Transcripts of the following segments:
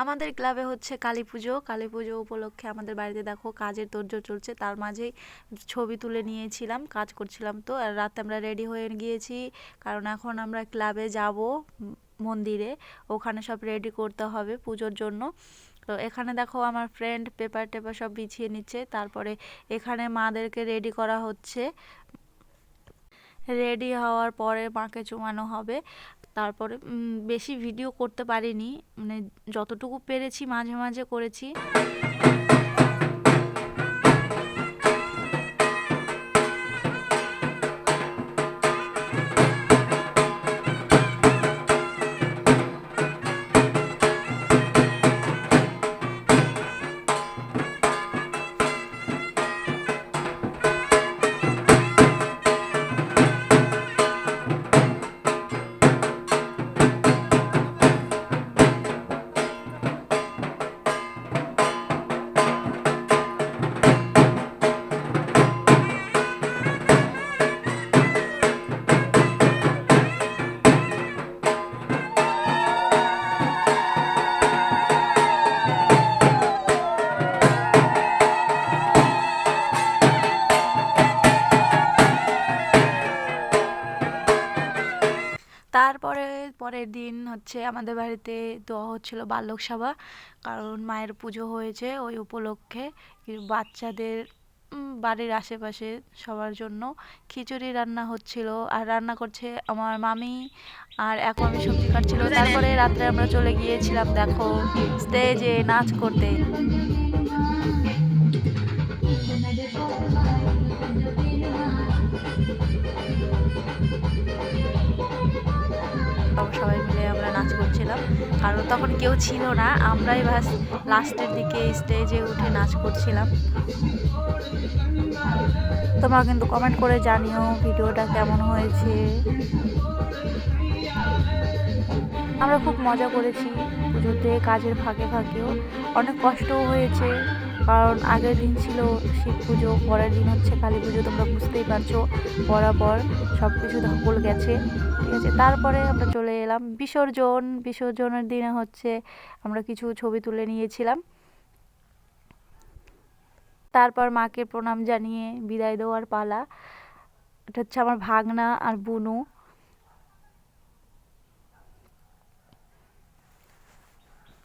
আমাদের ক্লাবে হচ্ছে কালী পুজো। কালী পুজো উপলক্ষে আমাদের বাড়িতে দেখো কাজের তোড়জোড় চলছে। তার মাঝেই ছবি তুলে নিয়েছিলাম, কাজ করছিলাম তো। আর রাতে আমরা রেডি হয়ে গিয়েছি, কারণ এখন আমরা ক্লাবে যাব মন্দিরে। ওখানে সব রেডি করতে হবে পুজোর জন্য। তো এখানে দেখো আমার ফ্রেন্ড পেপার টেপার সব বিছিয়ে নিচ্ছে। তারপরে এখানে মাদেরকে রেডি করা হচ্ছে। রেডি হওয়ার পরে মাকে চুমানো হবে। তারপরে বেশি ভিডিও করতে পারিনি। মানে যতটুকু পেরেছি মাঝে মাঝে করেছি। তারপরে, পরের দিন হচ্ছে আমাদের বাড়িতে দেওয়া হচ্ছিল বাল্যক সভা। কারণ মায়ের পুজো হয়েছে ওই উপলক্ষে। বাচ্চাদের বাড়ির আশেপাশে সবার জন্য খিচুড়ি রান্না হচ্ছিল। আর রান্না করছে আমার মামি। আর এখন আমি সবজি কাটছিল। তারপরে রাত্রে আমরা চলে গিয়েছিলাম, দেখো স্টেজে নাচ করতে। সবাই মিলে আমরা নাচ করছিলাম। কারণ তখন কেউ ছিল না, আমরাই বাস লাস্টের দিকে স্টেজে উঠে নাচ করছিলাম। তোমরা কিন্তু কমেন্ট করে জানিও ভিডিওটা কেমন হয়েছে। আমরা খুব মজা করেছি। পুজোতে কাজের ফাঁকে ফাঁকেও। অনেক কষ্টও হয়েছে। কারণ আগের দিন ছিল শিব পুজো, পরের দিন হচ্ছে কালী পুজো, তোমরা বুঝতেই পারছ। বরাবর সব কিছু ধকল গেছে। ঠিক আছে, তারপরে আমরা চলে এলাম বিসর্জন। বিসর্জনের দিনে হচ্ছে আমরা কিছু ছবি তুলে নিয়েছিলাম। তারপর মাকে প্রণাম জানিয়ে বিদায় দেওয়ার পালা। এটা হচ্ছে আমার ভাগনা আর বুনু।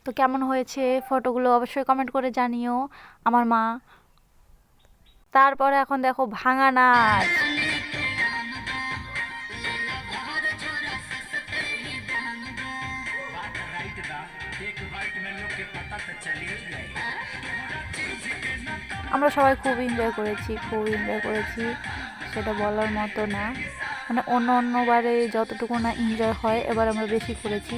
তো কেমন হয়েছে? ফটোগুলো অবশ্যই কমেন্ট করে জানিও, আমার মা। তারপরে এখন দেখো ভাঙা নাচ। আমরা সবাই খুব এনজয় করেছি, খুব এনজয় করেছি। সেটা বলার মতো না। মানে অন্য অন্যবারে যতটুকু না এনজয় হয়, এবার আমরা বেশি করেছি।